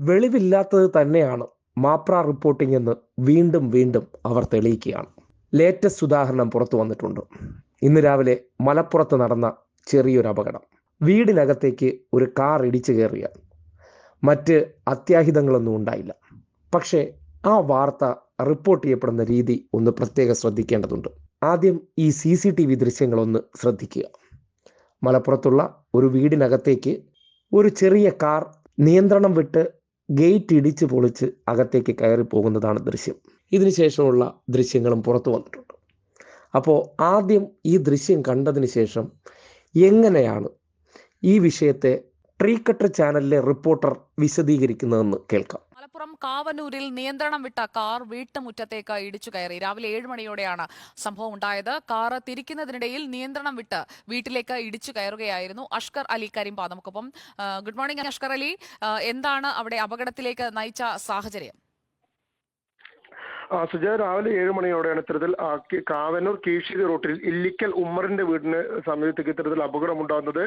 വെളിവില്ലാത്തത് തന്നെയാണ് മാപ്ര റിപ്പോർട്ടിംഗ് എന്ന് വീണ്ടും വീണ്ടും അവർ തെളിയിക്കുകയാണ്. ലേറ്റസ്റ്റ് ഉദാഹരണം പുറത്തു വന്നിട്ടുണ്ട്. ഇന്ന് രാവിലെ മലപ്പുറത്ത് നടന്ന ചെറിയൊരു അപകടം. വീടിനകത്തേക്ക് ഒരു കാർ ഇടിച്ചു കയറിയ. മറ്റ് അത്യാഹിതങ്ങളൊന്നും ഉണ്ടായില്ല. പക്ഷേ ആ വാർത്ത റിപ്പോർട്ട് ചെയ്യപ്പെടുന്ന രീതി ഒന്ന് പ്രത്യേകം ശ്രദ്ധിക്കേണ്ടതുണ്ട്. ആദ്യം ഈ സി സി ടി വി ദൃശ്യങ്ങളൊന്ന് ശ്രദ്ധിക്കുക. മലപ്പുറത്തുള്ള ഒരു വീടിനകത്തേക്ക് ഒരു ചെറിയ കാർ നിയന്ത്രണം വിട്ട് ഗേറ്റ് ഇടിച്ച് പൊളിച്ച് അകത്തേക്ക് കയറി പോകുന്നതാണ് ദൃശ്യം. ഇതിനുശേഷമുള്ള ദൃശ്യങ്ങളും പുറത്തു വന്നിട്ടുണ്ട്. അപ്പോൾ ആദ്യം ഈ ദൃശ്യം കണ്ടതിന് ശേഷം എങ്ങനെയാണ് ഈ വിഷയത്തെ ട്രീ കട്ടർ ചാനലിലെ റിപ്പോർട്ടർ വിശദീകരിക്കുന്നതെന്ന് കേൾക്കാം. മലപ്പുറം കാവനൂരിൽ നിയന്ത്രണം വിട്ട കാർ വീട്ടുമുറ്റത്തേക്ക് ഇടിച്ചു കയറി. രാവിലെ ഏഴ് മണിയോടെയാണ് സംഭവം ഉണ്ടായത്. കാർ തിരിക്കുന്നതിനിടയിൽ നിയന്ത്രണം വിട്ട് വീട്ടിലേക്ക് ഇടിച്ചു കയറുകയായിരുന്നു അഷ്കർ അലി കരിമ്പ. നമുക്കൊപ്പം ഗുഡ് മോർണിംഗ് അഷ്കർ അലി. എന്താണ് അവിടെ അപകടത്തിലേക്ക് നയിച്ച സാഹചര്യം? ആ സുജ രാവിലെ ഏഴ് മണിയോടെയാണ് ഇത്തരത്തിൽ കാവനൂർ കീഴ്ശ്ശേരി റോട്ടിൽ ഇല്ലിക്കൽ ഉമ്മറിന്റെ വീടിന് സമീപത്തേക്ക് ഇത്തരത്തിൽ അപകടമുണ്ടാകുന്നത്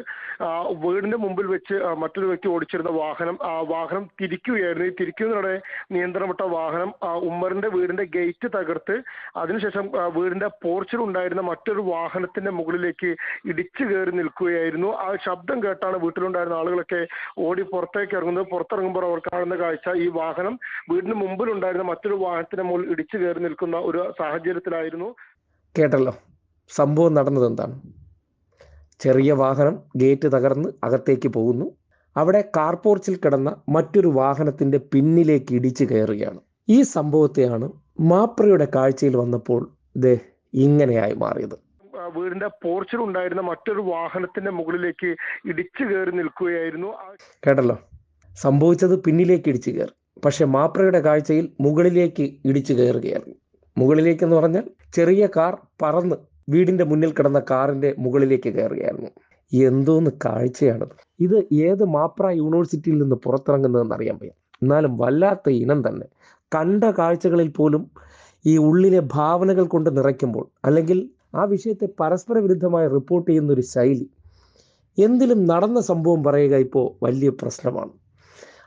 വീടിന്റെ മുമ്പിൽ വെച്ച് മറ്റൊരു വ്യക്തി ഓടിച്ചിരുന്ന വാഹനം ആ വാഹനം തിരിക്കുകയായിരുന്നു. ഈ തിരിക്കുന്നതിനിടെ നിയന്ത്രണം വിട്ട വാഹനം ഉമ്മറിന്റെ വീടിന്റെ ഗേറ്റ് തകർത്ത് അതിനുശേഷം വീടിന്റെ പോർച്ചിൽ ഉണ്ടായിരുന്ന മറ്റൊരു വാഹനത്തിന്റെ മുകളിലേക്ക് ഇടിച്ചു കയറി നിൽക്കുകയായിരുന്നു. ആ ശബ്ദം കേട്ടാണ് വീട്ടിലുണ്ടായിരുന്ന ആളുകളൊക്കെ ഓടി പുറത്തേക്ക് ഇറങ്ങുന്നത്. പുറത്തിറങ്ങുമ്പോൾ അവർ കാണുന്ന കാഴ്ച. ഈ വാഹനം വീടിന് മുമ്പിലുണ്ടായിരുന്ന മറ്റൊരു വാഹനത്തിന്റെ മുകളിൽ ഇടിച്ചു കയറി നിൽക്കുന്ന ഒരു സാഹചര്യത്തിലായിരുന്നു. കേട്ടല്ലോ. സംഭവം നടന്നത് എന്താണ്? ചെറിയ വാഹനം ഗേറ്റ് തകർന്ന് അകത്തേക്ക് പോകുന്നു. അവിടെ കാർ പോർച്ചിൽ കിടന്ന മറ്റൊരു വാഹനത്തിന്റെ പിന്നിലേക്ക് ഇടിച്ചു കയറുകയാണ്. ഈ സംഭവത്തെയാണ് മാപ്രയുടെ കാഴ്ചയിൽ വന്നപ്പോൾ ഇത് ഇങ്ങനെയായി മാറിയത്. വീടിന്റെ പോർച്ചിൽ ഉണ്ടായിരുന്ന മറ്റൊരു വാഹനത്തിന്റെ മുകളിലേക്ക് ഇടിച്ചു കയറി നിൽക്കുകയായിരുന്നു. കേട്ടല്ലോ. സംഭവിച്ചത് പിന്നിലേക്ക് ഇടിച്ചു കയറി. പക്ഷെ മാപ്രയുടെ കാഴ്ചയിൽ മുകളിലേക്ക് ഇടിച്ചു കയറുകയായിരുന്നു മുകളിലേക്ക് എന്ന് പറഞ്ഞാൽ ചെറിയ കാർ പറന്ന് വീടിന്റെ മുന്നിൽ കിടന്ന കാറിന്റെ മുകളിലേക്ക് കയറുകയായിരുന്നു. എന്തോന്ന് കാഴ്ചയാണത്. ഇത് ഏത് മാപ്ര യൂണിവേഴ്സിറ്റിയിൽ നിന്ന് പുറത്തിറങ്ങുന്നതെന്ന് അറിയാൻ വയ്യ. എന്നാലും വല്ലാത്ത ഇനം തന്നെ. കണ്ട കാഴ്ചകളിൽ പോലും ഈ ഉള്ളിലെ ഭാവനകൾ കൊണ്ട് നിറയ്ക്കുമ്പോൾ അല്ലെങ്കിൽ ആ വിഷയത്തെ പരസ്പര വിരുദ്ധമായി റിപ്പോർട്ട് ചെയ്യുന്ന ഒരു ശൈലി. എന്തിലും നടന്ന സംഭവം പറയുക ഇപ്പോൾ വലിയ പ്രശ്നമാണ്.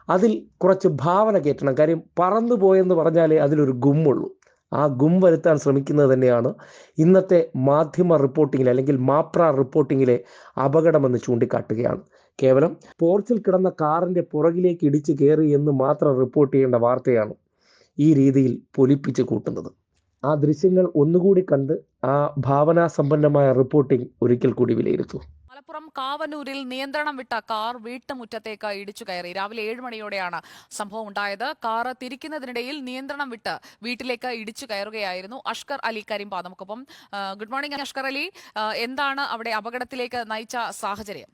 അതിൽ കുറച്ച് ഭാവന കയറ്റണം. കാര്യം പറന്നു പോയെന്ന് പറഞ്ഞാലേ അതിലൊരു ഗുമ്മുള്ളൂ. ആ ഗും വരുത്താൻ ശ്രമിക്കുന്നത് തന്നെയാണ് ഇന്നത്തെ മാധ്യമ റിപ്പോർട്ടിങ്ങിലെ അല്ലെങ്കിൽ മാപ്ര റിപ്പോർട്ടിങ്ങിലെ അപകടമെന്ന് ചൂണ്ടിക്കാട്ടുകയാണ്. കേവലം പോർച്ചിൽ കിടന്ന കാറിന്റെ പുറകിലേക്ക് ഇടിച്ചു കയറി എന്ന് മാത്രം റിപ്പോർട്ട് ചെയ്യേണ്ട വാർത്തയാണ് ഈ രീതിയിൽ പൊലിപ്പിച്ച് കൂട്ടുന്നത്. ആ ദൃശ്യങ്ങൾ ഒന്നുകൂടി കണ്ട് ആ ഭാവനാസമ്പന്നമായ റിപ്പോർട്ടിംഗ് ഒരിക്കൽ കൂടി വിലയിരുത്തൂ. മലപ്പുറം കാവനൂരിൽ നിയന്ത്രണം വിട്ട കാർ വീട്ടുമുറ്റത്തേക്ക് ഇടിച്ചു കയറി. രാവിലെ ഏഴ് മണിയോടെയാണ് സംഭവം ഉണ്ടായത്. കാർ തിരിക്കുന്നതിനിടയിൽ നിയന്ത്രണം വിട്ട് വീട്ടിലേക്ക് ഇടിച്ചു കയറുകയായിരുന്നു അഷ്കർ അലി കരിമ്പ. നമുക്കൊപ്പം ഗുഡ് മോർണിംഗ് അഷ്കർ അലി. എന്താണ് അവിടെ അപകടത്തിലേക്ക് നയിച്ച സാഹചര്യം?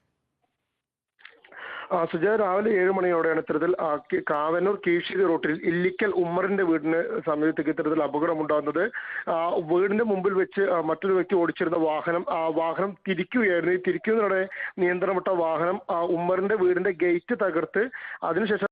ആ സുജ രാവിലെ ഏഴ് മണിയോടെയാണ് ഇത്തരത്തിൽ കാവനൂർ കി- കാവന്നൂർ കീഴ്ശ്ശേരി റോട്ടിൽ ഇല്ലിക്കൽ ഉമ്മറിന്റെ വീടിന് സമീപത്തേക്ക് ഇത്തരത്തിൽ അപകടമുണ്ടാകുന്നത് വീടിന്റെ മുമ്പിൽ വെച്ച് മറ്റൊരു വ്യക്തി ഓടിച്ചിരുന്ന വാഹനം ആ വാഹനം തിരിക്കുകയായിരുന്നു. ഈ തിരിക്കുന്നതിനിടെ നിയന്ത്രണം വാഹനം ആ, ഉമ്മറിന്റെ വീടിന്റെ ഗേറ്റ് തകർത്ത് അതിനുശേഷം